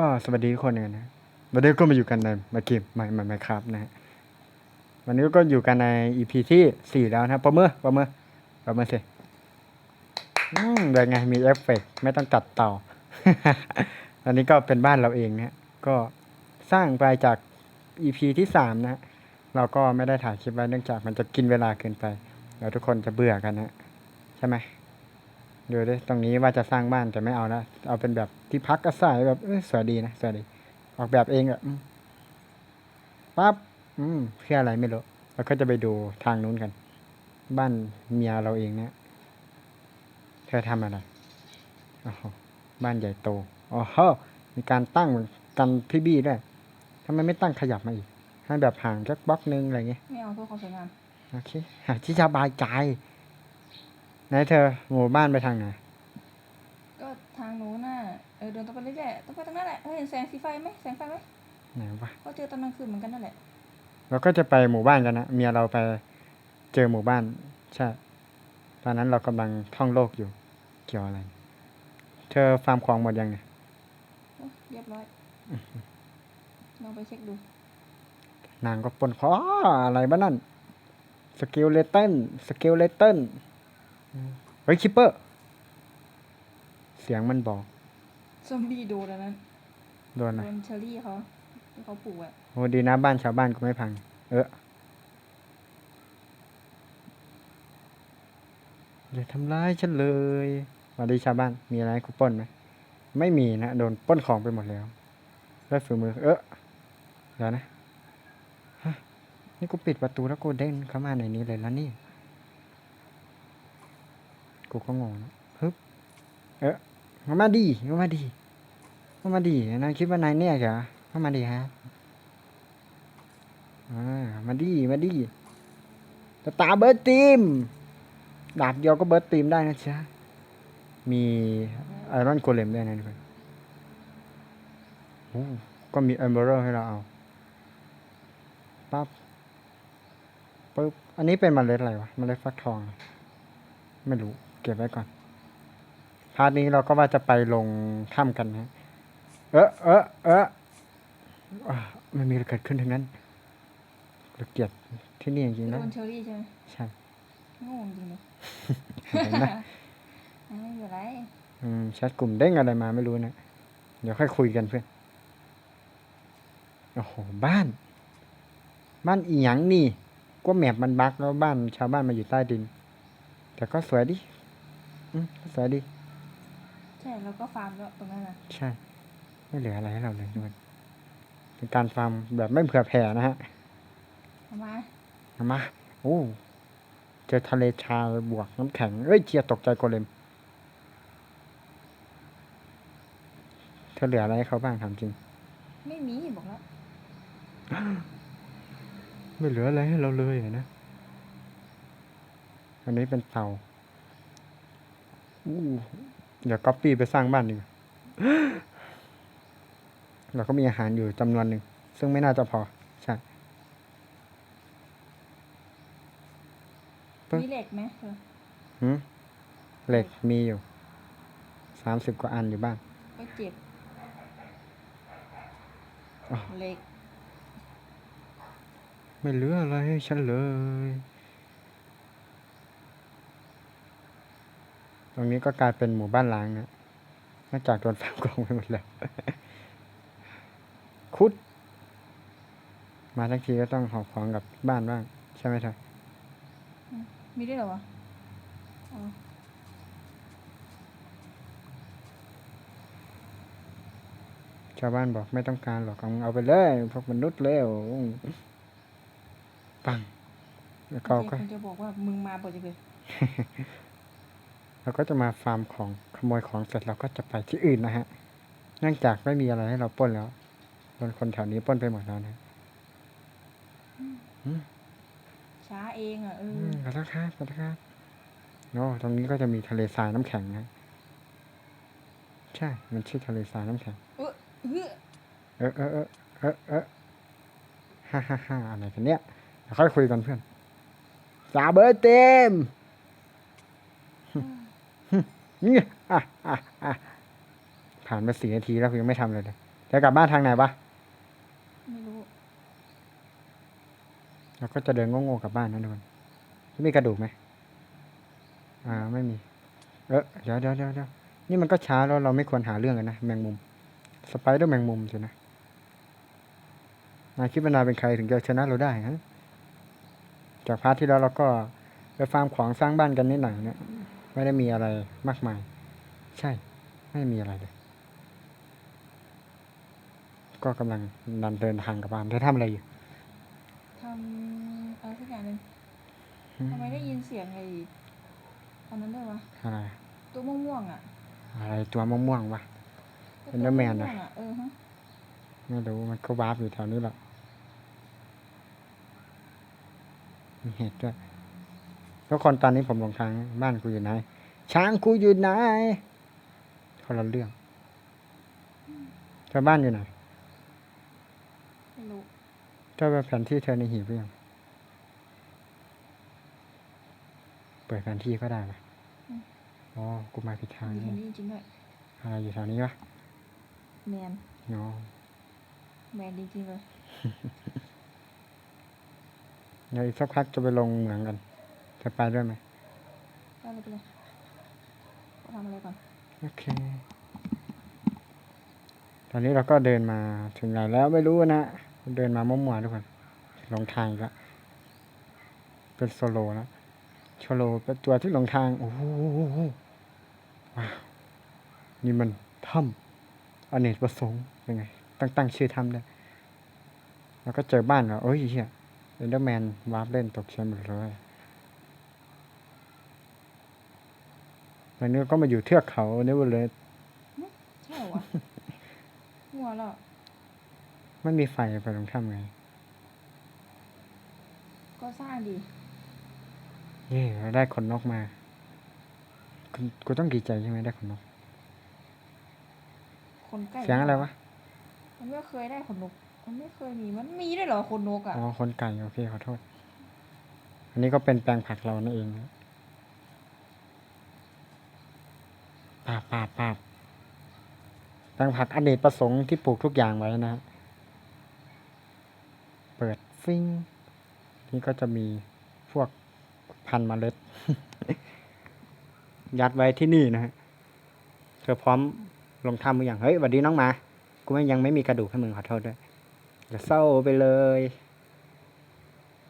ก็สวัสดีทุกคนกันนะวันนี้ก็มาอยู่กันในมาเกมใหม่ใหม่ครับนะฮะวันนี้ก็อยู่กันใน EP ที่สี่แล้วนะประเมื่อประเมื่อประเมื่อสิอืมเป็นไงมีเอฟเฟกไม่ต้องตัดต่ออันนี้ก็เป็นบ้านเราเองนะฮะก็สร้างไปจาก EP ที่สามนะเราก็ไม่ได้ถ่ายคลิปไว้เนื่องจากมันจะกินเวลาเกินไปเดี๋ยวทุกคนจะเบื่อกันนะใช่ไหม ดูดิตรงนี้ว่าจะสร้างบ้านแต่ไม่เอาแล้วเอาเป็นแบบที่พักอาศัยแบบเออสวยดีนะสวยดี ออกแบบเองอะอืมปั๊บอืมเพื่ออะไรไม่รู้แล้วก็จะไปดูทางนู้นกัน บ้านเมียเราเองเนี่ยเธอทำอะไรโอ้โหบ้านใหญ่โตอ๋อฮะมีการตั้งกันพี่บี้ด้วยทำไมไม่ตั้งขยับมาอีกให้แบบห่างสักบล็อกนึงอะไรเงี้ยไม่เอาเพื่อความสวยงามโอเคหาที่สบายใจ ไหนเธอหมู่บ้านไปทางไหน ก็ทางนู้นน่ะ เออเดินตรงไปเรื่อยๆต้องไปตรงนั้นแหละเฮ้ยเห็นแสงสีไฟไหมแสงไฟไหมไหนวะก็เจอตอนกลางคืนเหมือนกันนั่นแหละ เราก็จะไปหมู่บ้านกันนะเมียเราไปเจอหมู่บ้าน ใช่ ตอนนั้นเรากำลังท่องโลกอยู่ เกี่ยวอะไร เธอฟาร์มของหมดยังเนี่ยโอ้เรียบร้อย ลองไปเช็คดู นางก็ปนขออะไรบ้านั่นสกิลเลเตันสกิลเลตัน เฮ้ยคิปเปอร์ เสียงมันบอก ซอมบี้โดนแล้วนั้นโดนโดอะไรนเชอรี่เขาที่เขาปลูกอะโอ้ดีนะบ้านชาวบ้านกูไม่พัง เอออย่าทำร้ายฉันเลยสวัสดีชาวบ้าน มีอะไรให้กูปล้นไหม ไม่มีนะ โดนปล้นของไปหมดแล้วด้วยฝีมือ เออเดี๋ยวนะฮะนี่กูปิดประตูแล้วกูเด้งเข้ามาในนี้เลยแล้วนี่ กูก็งงฮึบเออเข้ามาดีเข้ามาดีเข้ามาดีนายคิดว่านายเนี่ยเหรอเข้ามาดีฮะมาดีมาดีตาร์เบิร์ดทีมดาบเดียวก็เบิร์ดทีมได้นะจ๊ะมีไอรอนโกเลมด้วยนะทุกคนก็มีเอมเบอร์ให้เราเอาปั๊บปึ๊บอันนี้เป็นมเมล็ดอะไรวะมเมล็ดฟักทอง ไม่รู้ เก็บไว้ก่อนพาร์ทนี้เราก็ว่าจะไปลงถ้ำกันนะเออเออเอออ่าไม่มีอะไรเกิดขึ้นทั้งนั้นเราเกลียดที่นี่จริงๆโดนะนเชอรี่ใช่ไหมใช่โง่จริงเลยเห็นไหมไม่เป็นไรอืมแชทกลุ่มเด้งอะไรมาไม่รู้นะ เดี๋ยวค่อยคุยกันเพื่อน โอ้โห บ้าน บ้านอีหยังนี่ ก็แมปมันบั๊กแล้วบ้านชาวบ้านมาอยู่ใต้ดิน แต่ก็สวยดิอืมก็ สวยดิ ใช่แล้วก็ฟาร์มแล้วตรงนั้นน่ะใช่ ไม่เหลืออะไรให้เราเลยด้วยเป็นการฟาร์มแบบไม่เผื่อแผ่นะฮะเอามาเอามาโอ้เจอทะเลชาบวกน้ำแข็งเอ้ยเชียตกใจโกเลมเธอเหลืออะไรให้เขาบ้างถามจริง ไม่มีบอกแล้ว ไม่เหลืออะไรให้เราเลยอะนะอันนี้เป็นเตาอู้ เดี๋ยวก๊อปปี้ไปสร้างบ้านดีกว่าเราก็มีอาหารอยู่จำนวนหนึ่ง ซึ่งไม่น่าจะพอ ใช่ปึ๊บมีเหล็กไหมเธอหืมเหล็กมีอยู่สามสิบกว่าอันอยู่บ้านก็เจ็บอ้าวเหล็ก ไม่เหลืออะไรให้ฉันเลย ตรงนี้ก็กลายเป็นหมู่บ้านล้างนะนอกจากโดนฝังกองไปหมดแล้ว คุด มาทั้งทีก็ต้องหอบของกลับบ้านบ้าง ใช่ไหมเธอมีด้วยเหรอวะอ๋อชาวบ้านบอกไม่ต้องการหรอกเอาเอาไปเลยพวกมนุษย์เลวปังแล้วเขาก็คุณจะบอกว่ามึงมาบ่อยจังเลย เราก็จะมาฟาร์มของขโมยของเสร็จเราก็จะไปที่อื่นนะฮะเนื่องจากไม่มีอะไรให้เราปล้นแล้วโดนคนแถวนี้ปล้นไปหมดแล้วนะช้าเองอะเออือมขอโทษครับขอโทษครับโอ้ตรงนี้ก็จะมีทะเลทรายน้ำแข็งนะใช่ มันชื่อทะเลทรายน้ำแข็งเออเฮ้ยเออเออเออเออเออฮ่าฮ่าฮ่าอะไรกันเนี่ยเดี๋ยวค่อยคุยกันเพื่อนสาเบอร์เต็ม นี่อะอะอะผ่านมาสี่นาทีแล้วกูยังไม่ทำเลยเลยจะกลับบ้านทางไหนวะไม่รู้เราก็จะเดินโง่ๆกลับบ้านนะทุกคนมีกระดูกไหมอ่า ไม่มี เออเดี๋ยวเดี๋ยวเดี๋ยวเดี๋ยวนี่มันก็ช้าแล้วเราไม่ควรหาเรื่องกันนะแมงมุม สไปเดอร์แมงมุมสินะนายคิดว่านายเป็นใครถึงจะชนะเราได้ฮะจากพาร์ทที่แล้วเราก็ไปฟาร์มของสร้างบ้านกันนิดหน่อยเนี่ย ไม่ได้มีอะไรมากมาย ใช่ ไม่มีอะไรเลย ก็กำลังนันเดินทางกลับบ้านเธอทำอะไรอยู่ทำอะไรสักอย่างหนึ่งอืมทำไมได้ยินเสียงไอ้อันนั้นด้วยวะอะไรตัวม่วงๆอะ อะไรตัวม่วงๆวะตัว Enderman อะม่วงๆเออฮะไม่รู้มันก็วาร์ปอยู่แถวนี้แหละมีเห็ดด้วย ทุกคนตอนนี้ผมหลงทางบ้านกูอยู่ไหน ช้างกูอยู่ไหนคนละเรื่องเธอบ้านอยู่ไหนไม่รู้เธอไปแผนที่เธอในหีบหรือยังเปิดแผนที่ก็ได้ปะอ๋อ กูมาผิดทางมีนี่แค่นี้จริงๆด้วยอะไรอยู่แถวนี้วะแมนอ๋อแมนจริงๆเลย เดี๋ยวอีกสักพักจะไปลงเหมืองกัน จะไปด้วยไหมได้เลยไปเลยทำอะไรก่อน โอเค ตอนนี้เราก็เดินมาถึงไหนแล้วไม่รู้นะ เดินมามั่วๆทุกคนหลงทางอีกแล้วเป็นโซโลแล้วโชโลเป็นตัวที่หลงทาง โอ้โหว้าวนี่มันถ้ำอเนกประสงค์ยังไงตั้งตั้งชื่อถ้ำได้แล้วก็เจอบ้านแล้วโอ้ยเฮียเอนเดอร์แมนวาร์ปเล่นตกใจหมดเลย วันนี้ก็มาอยู่เทือกเขาเนเวอร์เลสใช่เหรอวะหัวแล้วไม่มีไฟไปลงถ้ำไง ก็สร้างดีเย่เราได้ขนนกมากูกูต้องดีใจใช่ไหมได้ขนนก คนใกล้เสียงอะไรวะ มันไม่เคยได้ขนนก มันไม่เคยมี มันมีด้วยเหรอขนนกอะ อ๋อคนไก่โอเคขอโทษ อันนี้ก็เป็นแปลงผักเรานั่นเองนะ ปาบปาบปาบแปลงผักอเนกประสงค์ที่ปลูกทุกอย่างไว้นะฮะเปิดฟิ้งนี่ก็จะมีพวกพันธุ์เมล็ด ยัดไว้ที่นี่นะฮะ เธอพร้อมลงทำหรือยังเฮ้ยสวัสดีน้องมา กูไม่ยังไม่มีกระดูกให้มึงขอโทษด้วยอย่าเศร้าไปเลย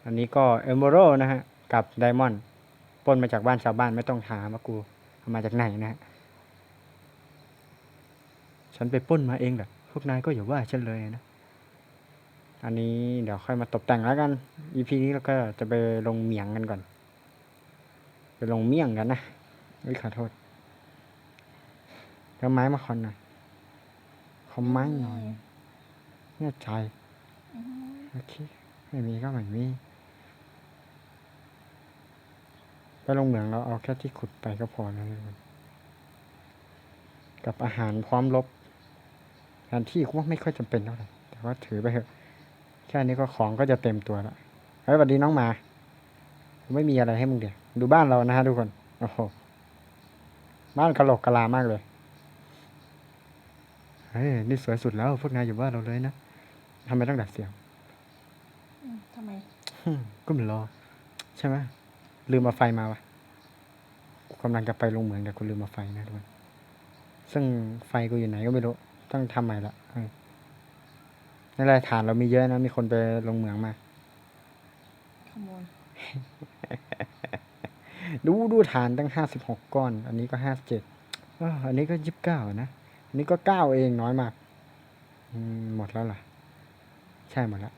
อันนี้ก็เอมเบโรนะฮะ กับไดมอนด์ปล้นมาจากบ้านชาวบ้านไม่ต้องถามว่ากูเอามาจากไหนนะฮะ ฉันไปป้นมาเองแหละพวกนายก็อย่าว่าฉันเลยนะ อันนี้เดี๋ยวค่อยมาตกแต่งแล้วกัน EP นี้เราก็จะไปลงเหมียงกันก่อน ไปลงเมี่ยงกันนะเฮ้ยขอโทษแล้วไม้มาคอนหน่อยขอไม้หน่อยเนี่ยใจโอเคไม่มีก็ไม่มี ไปลงเหมืองเราเอาแค่ที่ขุดไปก็พอแล้วทุกคนกับอาหารพร้อมรบ แทนที่กูว่าไม่ค่อยจำเป็นเท่าไหร่แต่ว่าถือไปเถอะแค่นี้ก็ของก็จะเต็มตัวแล้วเฮ้ยสวัสดีน้องหมากูไม่มีอะไรให้มึงเดี๋ยวดูบ้านเรานะฮะทุกคนโอ้โหบ้านกะโหลกกะลามากเลยเฮ้ยนี่สวยสุดแล้ว พวกนายอยู่บ้านเราเลยนะทำไมต้องดัดเสียงอืมทำไมฮึ่มก็มันรอ ใช่ไหมลืมเอาไฟมาวะกูกำลังจะไปลงเหมืองแต่กูลืมเอาไฟนะทุกคนซึ่งไฟกูอยู่ไหนก็ไม่รู้ ต้องทำใหม่ละเออนั่นแหละฐานเรามีเยอะนะ มีคนไปลงเหมืองมา ขโมย ดูดูฐานตั้งห้าสิบหกก้อน อันนี้ก็ห้าเจ็ดอันนี้ก็ยิบเก้านะ อันนี้ก็เก้าเองน้อยมากอืมหมดแล้วเหรอใช่หมดแล้ว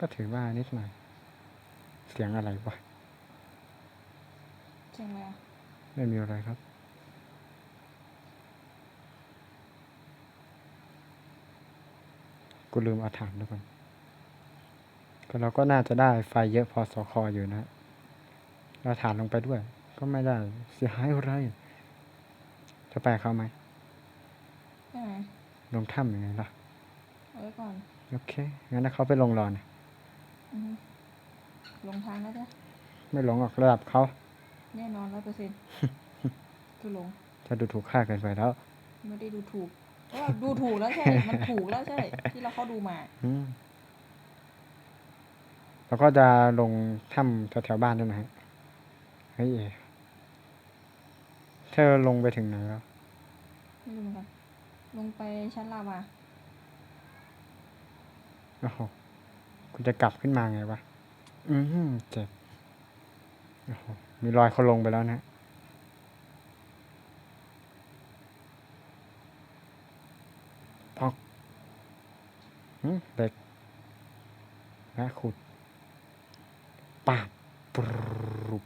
ก็ถือว่านิดหน่อย เสียงอะไรวะเชียงอะไรอะไม่มีอะไรครับ กูลืมเอาถ่านทุกคนก็เราก็น่าจะได้ไฟเยอะพอสอคออยู่นะเราถ่านลงไปด้วย ก็ไม่ได้เสียหายอะไรจะไปกับเขาไหมไปไหนลงถ้ำยังไงล่ะเอาไว้ก่อน โอเคงั้นถ้าเขาไปลงรอนะอือฮึลงทางแล้วจ้ะไม่ลงออกระดับเขาแน่นอนร้อยเปอร์เซ็นต์ คือลง จะดูถูกค่าเกินไปแล้ว ไม่ได้ดูถูก เพราะว่าดูถูกแล้วใช่ มันถูกแล้วใช่ ที่เราเขาดูมา อืมแล้วก็จะลงถ้ำแถวๆบ้านด้วยนะฮะเฮ้ยเธอลงไปถึงไหนแล้วไม่รู้เหมือนกันลงไปชั้นลาวาโอ้โหกูจะกลับขึ้นมาไงวะ อืมเจ็บโอ้โหมีรอยเขาลงไปแล้วนะ พอก เด็กนะขุดปาบปรุบ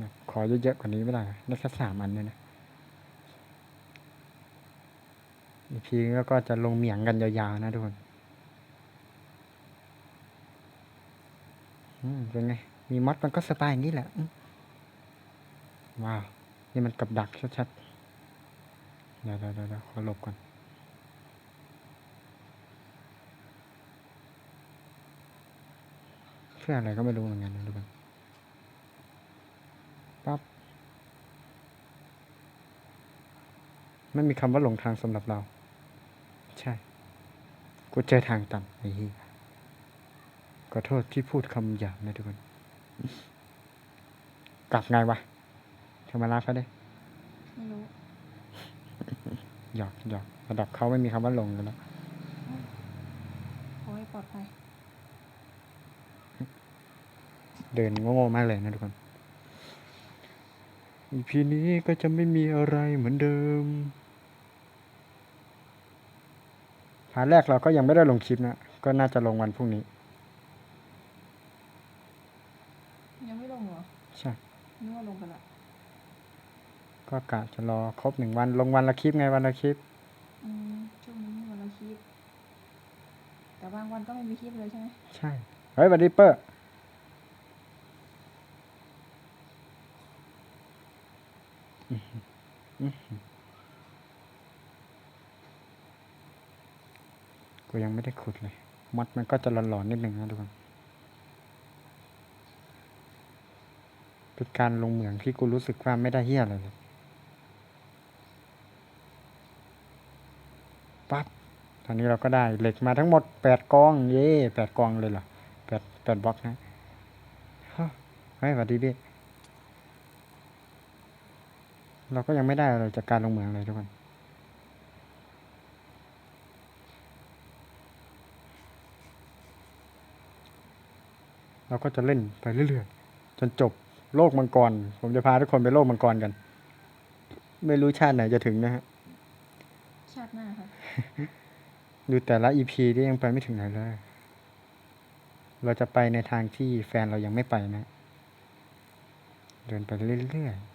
นะขอเยอะๆกว่านี้ไม่ได้เหรอได้แค่สามอันเนี่ยนะอีพีแล้วก็จะลงเหมียงกันยาวๆนะทุกคนอืมเป็นไง มีมอดมันก็สไตล์งนี้แหละว้าว นี่มันกับดักชัดๆ เดี๋ยวเดี๋ยวเดี๋ยวขอหลบก่อน เพื่ออะไรก็ไม่รู้เหมือนกันนะทุกคนปั๊บไม่มีคำว่าหลงทางสำหรับเรา ใช่ กูเจอทางตันไอ้เหี้ยขอโทษที่พูดคำหยาบนะทุกคน กลับไงวะเธอมาลาเขาได้ไม่รู้หยอกหยอกระดับเขาไม่มีคำว่าลงกันแล้ว ขอให้ปลอดภัย เดินโง่ๆมากเลยนะทุกคนอีพีนี้ก็จะไม่มีอะไรเหมือนเดิมพาร์ทแรกเราก็ยังไม่ได้ลงคลิปนะ ก็น่าจะลงวันพรุ่งนี้ ยังไม่ลงเหรอ ใช่นึกว่าลงไปละก็กะจะรอครบหนึ่งวันลงวันละคลิปไงวันละคลิป อืมช่วงนี้มีวันละคลิป แต่บางวันก็ไม่มีคลิปเลยใช่ไหม ใช่ เฮ้ยบัดดี้เปอร์อื้อหืออื้อหือ กูยังไม่ได้ขุดเลยมัดมันก็จะหลอนๆนิดหนึ่งนะทุกคนเป็นการลงเหมืองที่กูรู้สึกว่าไม่ได้เฮี้ยอะไรเลยปั๊บตอนนี้เราก็ได้เหล็กมาทั้งหมดแปดกอง เย่แปดกองเลยเหรอแปดแปดบล็อกนะฮะเฮ้ยสวัสดีพี่ เราก็ยังไม่ได้อะไรจากการลงเหมืองเลยทุกคนเราก็จะเล่นไปเรื่อยๆจนจบโลกมังกร ผมจะพาทุกคนไปโลกมังกรกัน ไม่รู้ชาติไหนจะถึงนะฮะชาติหน้าครับดูแต่ละอีพีที่ยังไปไม่ถึงไหนเลย เราจะไปในทางที่แฟนเรายังไม่ไปนะ เดินไปเรื่อยๆ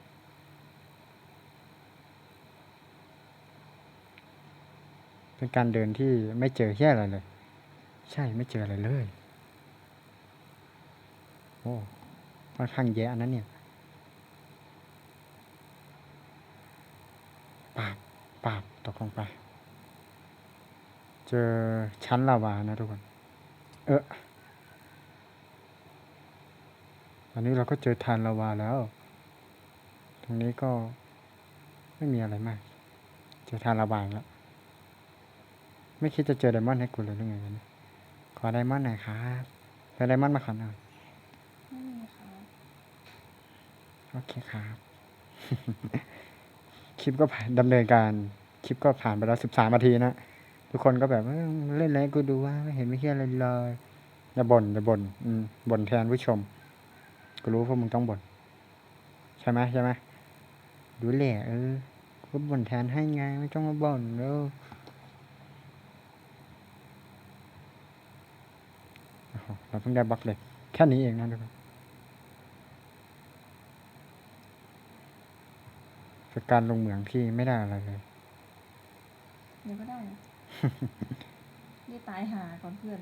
เป็นการเดินที่ไม่เจอแค่อะไรเลย ใช่ไม่เจออะไรเลย โอ้ค่อนข้างแย่อันนั้นเนี่ยปาบปาบตกลงไป เจอชั้นลาวานะทุกคน เออตอนนี้เราก็เจอทานลาวาแล้ว ตรงนี้ก็ไม่มีอะไรมาก เจอทานลาวาแล้ว ไม่คิดจะเจอไดมอนด์ให้กูเลยหรือไงเนี่ยขอไดมอนด์หน่อยครับเจอไดมอนด์มาขอหน่อยไม่มีครับ โอเคครับ คลิปก็ผ่านดำเนินการ คลิปก็ผ่านไปแล้วสิบสามนาทีนะ ทุกคนก็แบบเอ้ยเล่นอะไรให้กูดูว่าไม่เห็นไม่เชื่ออะไรเลยอย่าบ่นอย่าบ่นอืมบ่นแทนผู้ชม กูรู้พวกมึงต้องบ่นใช่ไหมใช่ไหมดูแหละเออกูบ่นแทนให้ไงไม่ต้องมาบ่นเด้อโอ้โห เราเพิ่งได้บล็อกเหล็กแค่นี้เองนะทุกคนเป็นการลงเหมืองที่ไม่ได้อะไรเลย เดี๋ยวก็ได้นะ ได้ตายหาก่อนเพื่อน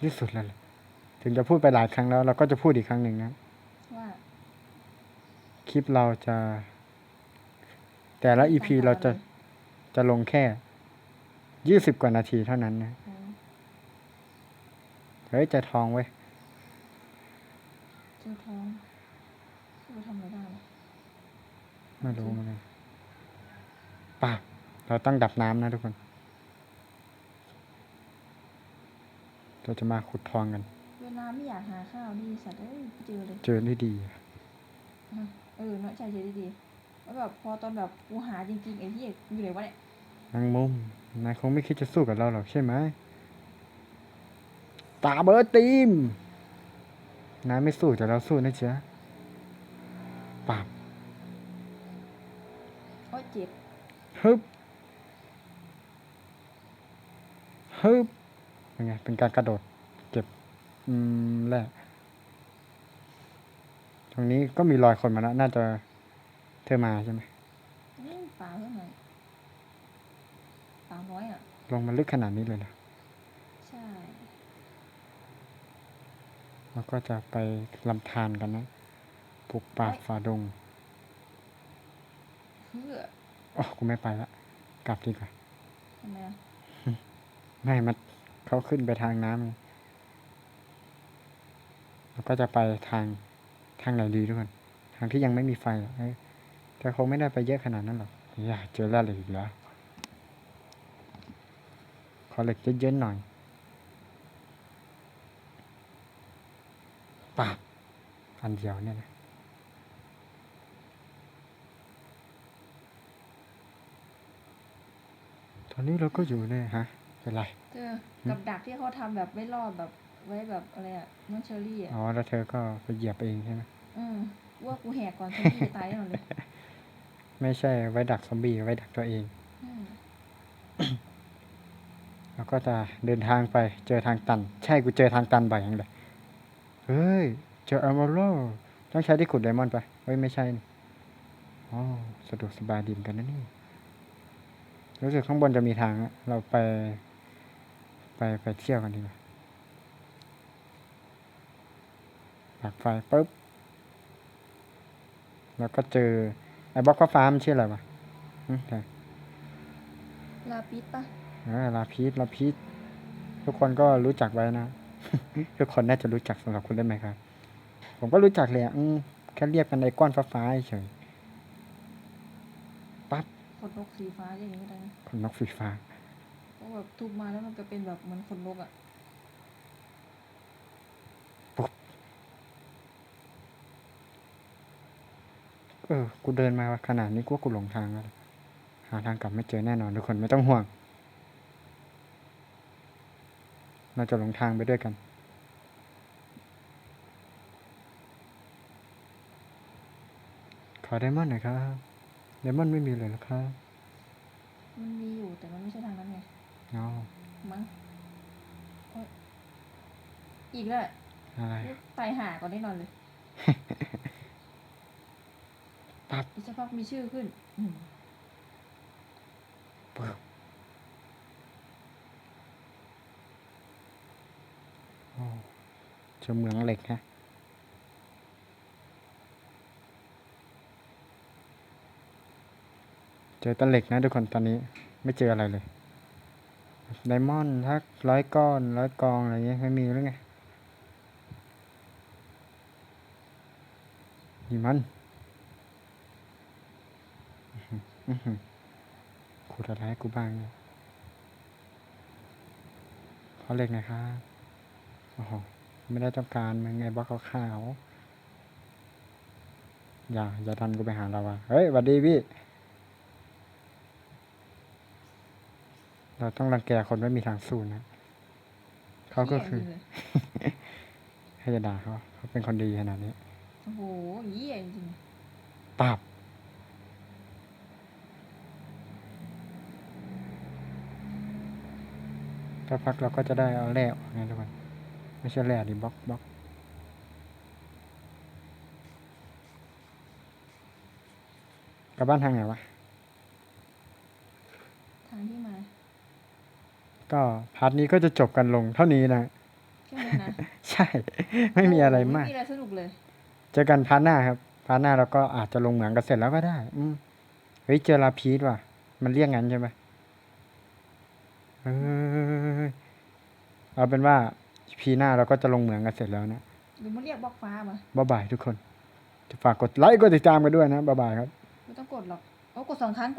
ที่สุดแล้วแหละถึงจะพูดไปหลายครั้งแล้ว เราก็จะพูดอีกครั้งหนึ่งนะ ว่าคลิปเราจะ แต่ละอีพีตมเราจะลยจะลงแค่ยี่สิบกว่านาทีเท่านั้นนะอ๋อ เฮ้ยใจะทองไว้ยเจอท้องจะไปทำอะไรได้ล่ะไม่รู้เหมือนกันป่าเราต้องดับน้ำนะทุกคน เราจะมาขุดทองกัน เวลาไม่อยากหาข้าวดีสัตว์เอ้ยเจอเลย เจอได้ดี เออเนาะใช่เจอดีๆแล้วแบบพอตอนแบบกูหาจริงๆไอ้ที่อยู่ไหนวะเนี่ยนางมุมนายคงไม่คิดจะสู้กับเราหรอกใช่ไหม ตาเบิร์ดทีมนายไม่สู้แต่เราสู้นะเจ๊ะปาบโอ้ยเจ็บฮึบฮึบเป็นไง เป็นการกระโดด เก็บ อืมแรกตรงนี้ก็มีรอยคนมาแล้ว น่าจะเธอมาใช่ไหมนี่ป่าเท่าไหร่ป่าน้อยอะ ลงมาลึกขนาดนี้เลยนะ ใช่ แล้วก็จะไปลำธารกันนะปลูกป่าฝ่าดงเพื่อโอ้กูไม่ไปละกลับดีกว่าทำไมอะไม่มันเขาขึ้นไปทางน้ำไงแล้วก็จะไปทางทางไหนดีทุกคนทางที่ยังไม่มีไฟหรอกเอ้ยแต่คงไม่ได้ไปเยอะขนาดนั้นหรอกอย่าเจอแล้วเหลยอีกแล้วขอเหล็กเยอะๆหน่อย ปาบอันเดียวเนี่ยนะตอนนี้เราก็อยู่เนี่ยฮะเป็นไรเจอกับดักที่เขาทำแบบไม่รอดแบบไว้แบบอะไรอะน้องเชอรี่อะอ๋อแล้วเธอก็ไปเหยียบเองใช่ไหมอืมว่ากูแหกก่อนเชอรี่จะตายแน่นอนเลยไม่ใช่ไว้ดักซอมบี้ไว้ดักตัวเองอืมแล้วก็จะเดินทางไปเจอทางตัน ใช่กูเจอทางตันบ่อยอย่างเลย เฮ้ย เจออัลมาโลต้องใช้ที่ขุดไดมอนด์ไปเฮ้ย ไม่ใช่นี่อ๋อสะดวกสบายดีเหมือนกันนะนี่ รู้สึกข้างบนจะมีทางอะเราไป ไปไปเที่ยวกันดีกว่าปักไฟปุ๊บ แล้วก็เจอ ไอ้บล็อกฟ้าๆมันชื่ออะไรวะอืมใช่ลาปิดปะเออลาพีสลาพีสทุกคนก็รู้จักไว้นะ ทุกคนน่าจะรู้จักสำหรับคุณได้ไหมครับ ผมก็รู้จักเลยอะอืมแค่เรียกกันไอ้ก้อนฟ้าๆเฉยขนนกสีฟ้าอย่างนี้ก็ได้นะคนนกสีฟ้า เพราะแบบทุบมาแล้วมันก็เป็นแบบเหมือนขนนกอะเออ กูเดินมาขนาดนี้กูว่ากูหลงทางแล้วล่ะหาทางกลับไม่เจอแน่นอนทุกคนไม่ต้องห่วง เราจะหลงทางไปด้วยกันขอไดมอนด์หน่อยครับไดมอนด์ไม่มีเลยเหรอครับมันมีอยู่แต่มันไม่ใช่ทางนั้นไงอ๋อมั้งโอ๊ยอีกแล้วอะไรตายห่าก่อนแน่นอนเลยปั๊บอีกสักพักมีชื่อขึ้น อืม ปึ๊บโอ้ เจอเหมืองเหล็กฮะเจอตะเหล็กนะทุกคนตอนนี้ไม่เจออะไรเลยไดมอนด์ทักร้อยก้อนร้อยกองอะไรเงี้ยไม่มีแล้วไงนี่มันขุดอะไรกูบ้างเนี่ยขอเหล็กนะครับโอ้โห ไม่ได้ต้องการมึงไงบล็อกขาวๆอย่า อย่าดันกูไปหาเราอะเฮ้ยหวัดดีพี่ เราต้องรังแกคนไม่มีทางสู้นะ เขาก็คือเหี้ยจริงเลยให้จะด่าเขาเขาเป็นคนดีขนาดนี้ โอ้โหเยี่ยจริงปราบถ้าพักเราก็จะได้เอาแร่ออกนะทุกคน ไม่ใช่แร่ดิบล็อกบล็อกกลับบ้านทางไหนวะ ทางที่มาก็พาร์ทนี้ก็จะจบกันลงเท่านี้นะ แค่นั้นนะใช่ ไม่มีอะไรมาก ไม่มีอะไรสนุกเลย เจอกันพาร์ทหน้าครับ พาร์ทหน้าเราก็อาจจะลงเหมืองกันเสร็จแล้วก็ได้ อืมเฮ้ยเจอลาพีสว่ะ มันเรียกงั้นใช่ไหมเอ้ยเอาเป็นว่า พีหน้าเราก็จะลงเหมืองกันเสร็จแล้วนะหรือมันเรียกบล็อกฟ้ามาบ๊ายบายทุกคนจะฝากกดไลค์กดติดตามกันด้วยนะบ๊ายบายครับ ไม่ต้องกดหรอกเอากดสองครั้ง